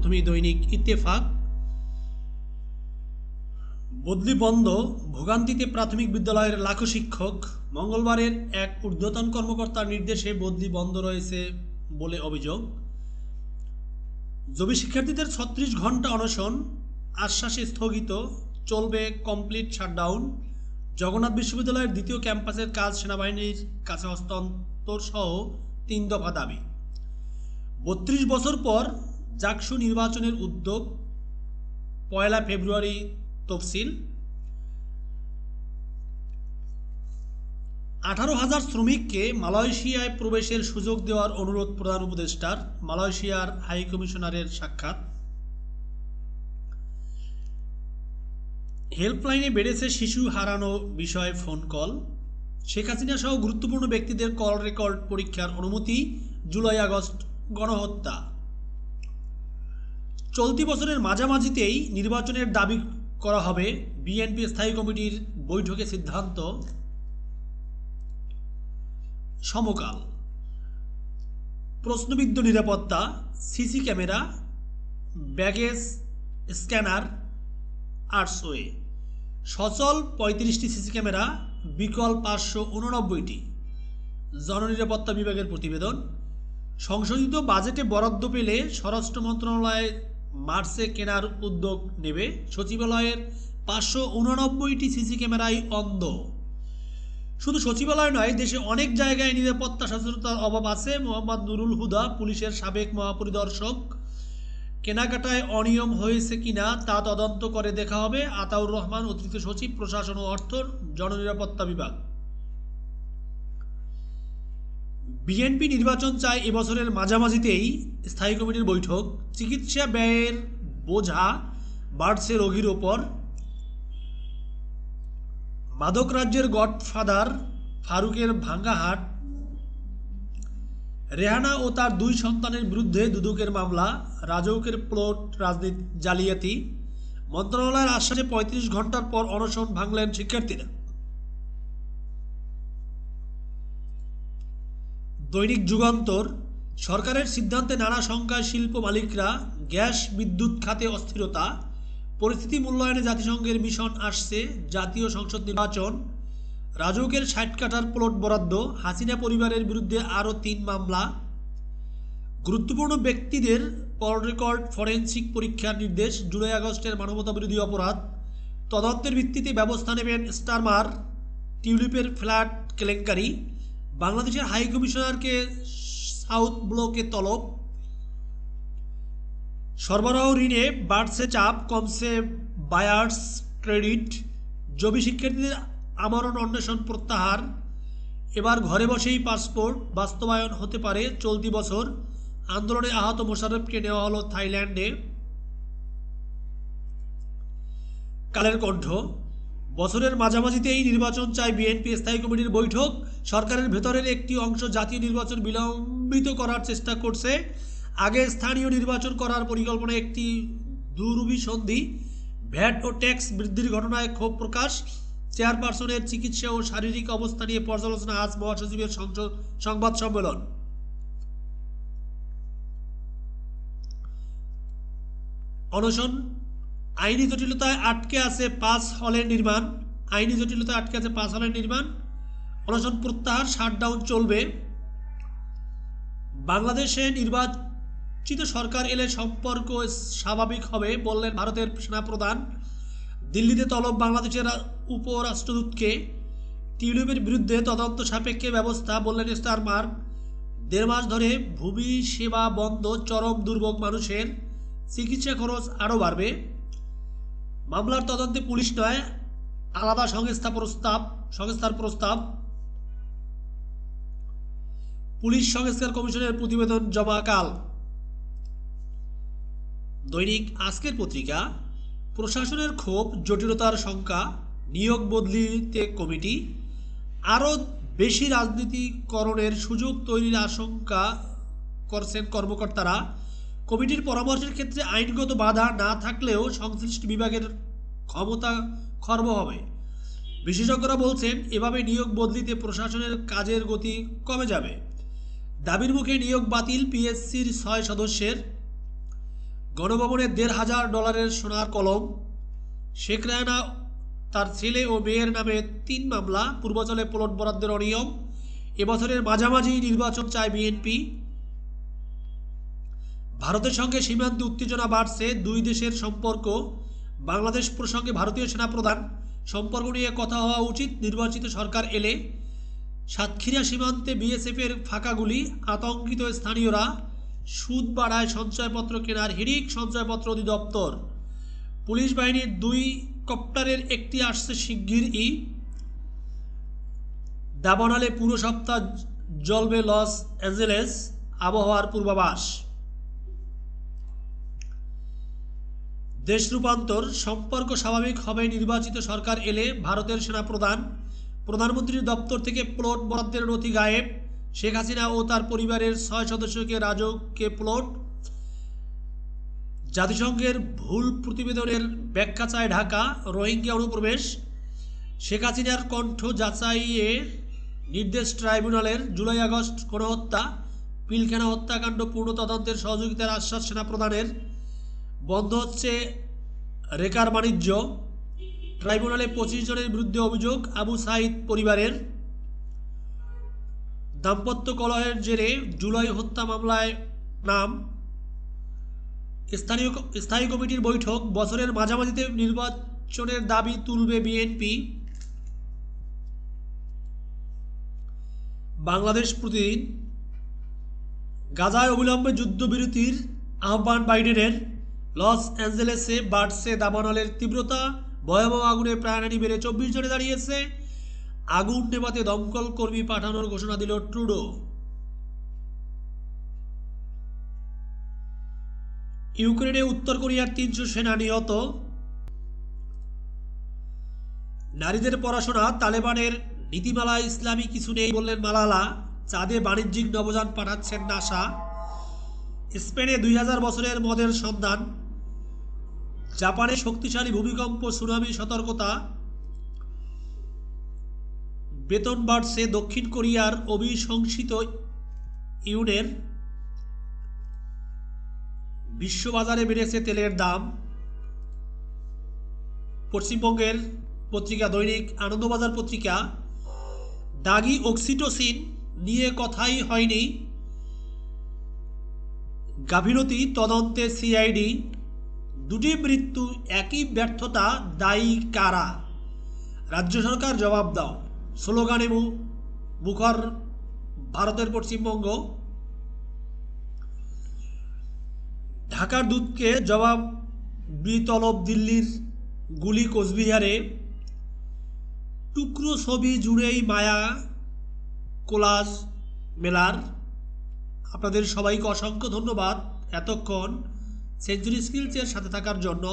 প্রথমেই দৈনিক ইত্তেফাক। বদলি বন্ধ, ভোগান্তিতে প্রাথমিক বিদ্যালয়ের লাখো শিক্ষক। মঙ্গলবারের এক ঊর্ধ্বতন কর্মকর্তার নির্দেশে বদলি বন্ধ রয়েছে বলে অভিযোগ। জবি শিক্ষার্থীদের ছত্রিশ ঘণ্টা অনশন, আশ্বাসে স্থগিত, চলবে কমপ্লিট শাটডাউন। জগন্নাথ বিশ্ববিদ্যালয়ের দ্বিতীয় ক্যাম্পাসের কাজ সেনাবাহিনীর কাছে হস্তান্তর সহ তিন দফা দাবি। বত্রিশ বছর পর জাকসু নির্বাচনের উদ্যোগ, পয়লা ফেব্রুয়ারি তফসিল। আঠারো হাজার শ্রমিককে মালয়েশিয়ায় প্রবেশের সুযোগ দেওয়ার অনুরোধ প্রধান উপদেষ্টার, মালয়েশিয়ার হাই কমিশনারের সাক্ষাৎ। হেল্পলাইনে বেড়েছে শিশু হারানো বিষয়ে ফোন কল। শেখ হাসিনা সহ গুরুত্বপূর্ণ ব্যক্তিদের কল রেকর্ড পরীক্ষার অনুমতি, জুলাই আগস্ট গণহত্যা। চলতি বছরের মাঝামাঝিতেই নির্বাচনের দাবি করা হবে বিএনপি স্থায়ী কমিটির বৈঠকে সিদ্ধান্ত। সমকাল। প্রশ্নবিদ্ধ নিরাপত্তা, সিসি ক্যামেরা, ব্যাগেজ, স্ক্যানার আটশোয়ে সচল পঁয়ত্রিশটি সিসি ক্যামেরা, বিকল পাঁচশো উননব্বইটি। জননিরাপত্তা বিভাগের প্রতিবেদন। সংশোধিত বাজেটে বরাদ্দ পেলে স্বরাষ্ট্র মন্ত্রণালয় মার্চে কেনার উদ্যোগ নেবে। সচিবালয়ের পাঁচশো উননব্বইটি সিসি ক্যামেরায় অন্ধ। শুধু সচিবালয় নয়, দেশে অনেক জায়গায় নিরাপত্তা, সচেতনতার অভাব আছে। মোহাম্মদ নুরুল হুদা, পুলিশের সাবেক মহাপরিদর্শক। কেনাকাটায় অনিয়ম হয়েছে কিনা তা তদন্ত করে দেখা হবে। আতাউর রহমান, অতিরিক্ত সচিব, প্রশাসন ও অর্থ, জননিরাপত্তা বিভাগ। বিএনপি নির্বাচন চায় এবছরের মাঝামাঝিতেই স্থায়ী কমিটির বৈঠক। চিকিৎসা ব্যয়ের বোঝা বাড়ছে রোগীর ওপর। মাদক রাজ্যের গডফাদার ফারুকের ভাঙ্গাহাট রেহানা ও তার দুই সন্তানের বিরুদ্ধে দুদকের মামলা রাজৌকের প্লট রাজনীতি জালিয়াতি। মন্ত্রণালয়ের আশ্বাসে পঁয়ত্রিশ ঘণ্টার পর অনশন ভাঙলেন শিক্ষার্থীরা। দৈনিক যুগান্তর, সরকারের সিদ্ধান্তে নানা সংখ্যায় শিল্প মালিকরা গ্যাস বিদ্যুৎ খাতে অস্থিরতা, পরিস্থিতি মূল্যায়নে জাতিসংঘের মিশন আসছে জাতীয় সংসদ নির্বাচন রাজৌকের ষাট কাঠার প্লট বরাদ্দ, হাসিনা পরিবারের বিরুদ্ধে আরও তিন মামলা, গুরুত্বপূর্ণ ব্যক্তিদের কল রেকর্ড ফরেনসিক পরীক্ষার নির্দেশ, জুলাই আগস্টের মানবতা বিরোধী অপরাধ, তদন্তের ভিত্তিতে ব্যবস্থা নেবেন স্টারমার, টিউলিপের ফ্ল্যাট কেলেঙ্কারি বাংলাদেশের হাই কমিশনারকে সাউথ ব্লকে তলব। সরবরাহ ঋণে বাড়ছে চাপ, কমছে বায়ার্স ক্রেডিট জমি শিক্ষার্থীদের আমরণ অন্বেষণ প্রত্যাহার। এবার ঘরে বসেই পাসপোর্ট বাস্তবায়ন হতে পারে চলতি বছর। আন্দোলনে আহত মোশারফকে নেওয়া হলো থাইল্যান্ডে। কালের কণ্ঠ। বছরের মাঝামাঝিতেই নির্বাচন চায় বিএনপি। স্থায়ী কমিটির বৈঠক সরকারের ভেতরের একটি অংশ জাতীয় নির্বাচন বিলম্বিত করার চেষ্টা করছে। আগে স্থানীয় নির্বাচন করার পরিকল্পনা একটি দুরভিসন্ধি ভ্যাট ও ট্যাক্স বৃদ্ধির ঘটনায় ক্ষোভ প্রকাশ। চেয়ারপারসনের চিকিৎসা ও শারীরিক অবস্থা নিয়ে পর্যালোচনা আজ মহাসচিবের সংবাদ সম্মেলন। অনশন আইনি জটিলতায় আটকে আছে পাঁচ হলের নির্মাণ। আইনি জটিলতায় আটকে আছে পাঁচ হলের নির্মাণ। অনশন প্রত্যাহার শাটডাউন চলবে। বাংলাদেশে নির্বাচিত সরকার এলে সম্পর্ক স্বাভাবিক হবে বললেন ভারতের সেনাপ্রধান। দিল্লিতে তলব বাংলাদেশের উপরাষ্ট্রদূতকে। টিউলিপের বিরুদ্ধে তদন্ত সাপেক্ষে ব্যবস্থা বললেন স্টারমার দেড় মাস ধরে ভূমি সেবা বন্ধ, চরম দুর্ভোগ মানুষের। চিকিৎসা খরচ আরও বাড়বে। মামলার তদন্তে পুলিশ নয়, আলাদা সংস্থা প্রস্তাব, সংস্থার প্রস্তাব। পুলিশ সংস্কার কমিশনের প্রতিবেদন জমা কাল। দৈনিক আজকের পত্রিকা, প্রশাসনের ক্ষোভ, জটিলতার সংখ্যা নিয়োগ বদলিতে কমিটি, আরও বেশি রাজনীতিকরণের সুযোগ তৈরির আশঙ্কা করছেন কর্মকর্তারা। কমিটির পরামর্শের ক্ষেত্রে আইনগত বাধা না থাকলেও সংশ্লিষ্ট বিভাগের ক্ষমতা খর্ব হবে। বিশেষজ্ঞরা বলছেন, এভাবে নিয়োগ বদলিতে প্রশাসনের কাজের গতি কমে যাবে। দাবির মুখে নিয়োগ বাতিল পিএসসির ছয় সদস্যের। গণভবনে দেড় হাজার ডলারের সোনার কলম। শেখ রায়না, তার ছেলে ও মেয়ের নামে তিন মামলা। পূর্বাচলে প্লট বরাদ্দের অনিয়ম। এবছরের মাঝামাঝি নির্বাচন চায় বিএনপি। ভারতের সঙ্গে সীমান্তে উত্তেজনা বাড়ছে, দুই দেশের সম্পর্ক। বাংলাদেশ প্রসঙ্গে ভারতীয় সেনা প্রধান সম্পর্ক নিয়ে কথা হওয়া উচিত। নির্বাচিত সরকার এলে সাতক্ষীরা সীমান্তে বিএসএফের ফাঁকাগুলি আতঙ্কিত স্থানীয়রা সুদ বাড়ায় সঞ্চয়পত্র কেনার হিড়িক সঞ্চয়পত্র অধিদপ্তর। পুলিশ বাহিনীর দুই কপ্টারের একটি আসছে শিগগিরই দাবনালে পুরো সপ্তাহ জ্বলবে লস অ্যাঞ্জেলেস আবহাওয়ার পূর্বাভাস। দেশ রূপান্তর সম্পর্ক স্বাভাবিক হবে নির্বাচিত সরকার এলে ভারতের সেনাপ্রধান, প্রধানমন্ত্রীর দপ্তর থেকে প্লট বরাদ্দের নথি গায়েব, শেখ হাসিনা ও তার পরিবারের ছয় সদস্যকে রাজককে প্লট, জাতিসংঘের ভুল প্রতিবেদনের ব্যাখ্যা চায় ঢাকা, রোহিঙ্গা অনুপ্রবেশ, শেখ হাসিনার কণ্ঠ যাচাইয়ে নির্দেশ ট্রাইব্যুনালের জুলাই আগস্ট গণহত্যা, পিলখানা হত্যাকাণ্ড পূর্ণ তদন্তের সহযোগিতার আশ্বাস সেনাপ্রধানের। বন্ধ হচ্ছে রেকার বাণিজ্য। ট্রাইব্যুনালে পঁচিশ জনের বিরুদ্ধে অভিযোগ আবু সাইদ পরিবারের। দাম্পত্য কলহের জেরে জুলাই হত্যা মামলায় নাম। স্থানীয় স্থায়ী কমিটির বৈঠক, বছরের মাঝামাঝিতে নির্বাচনের দাবি তুলবে বিএনপি। বাংলাদেশ প্রতিদিন গাজায় অবিলম্বে যুদ্ধবিরতির আহ্বান বাইডেনের। লস অ্যাঞ্জেলেসে বাড়ছে দাবানলের তীব্রতা, ভয়াবহ আগুনে প্রাণহানি বেড়ে চব্বিশ জনে দাঁড়িয়েছে। আগুন নেভাতে দমকল কর্মী পাঠানোর ঘোষণা দিল ট্রুডো। ইউক্রেনে উত্তর কোরিয়ার তিনশো সেনা নিহত। নারীদের পড়াশোনা, তালেবানের নীতিমালা ইসলামী কিছু নেই বললেন মালালা। চাঁদে বাণিজ্যিক নবযান পাঠাচ্ছেন নাসা। স্পেনে দুই হাজার বছরের মদের সন্ধান। জাপানে শক্তিশালী ভূমিকম্প, সুনামি, সতর্কতা, বেতন বাড়ছে দক্ষিণ কোরিয়ার অভিশংসিত ইউনের। বিশ্ববাজারে বেড়েছে তেলের দাম। পশ্চিমবঙ্গের পত্রিকা, দৈনিক আনন্দবাজার পত্রিকা, দাগি অক্সিটোসিন নিয়ে কথাই হয়নি। গাভীরতি তদন্তে সিআইডি দুটি মৃত্যু, একই ব্যর্থতা দায়ী কারা? রাজ্য সরকার জবাব দাও। স্লোগানে মুখর ভারতের পশ্চিমবঙ্গ। ঢাকার দূতকে জবাব, বিতলব দিল্লির গুলি কোচবিহারে। টুকরো ছবি জুড়েই মায়া কোলাজ মেলার। আপনাদের সবাইকে অসংখ্য ধন্যবাদ। এতক্ষণ সেঞ্চুরি স্কিলসের সাথে থাকার জন্য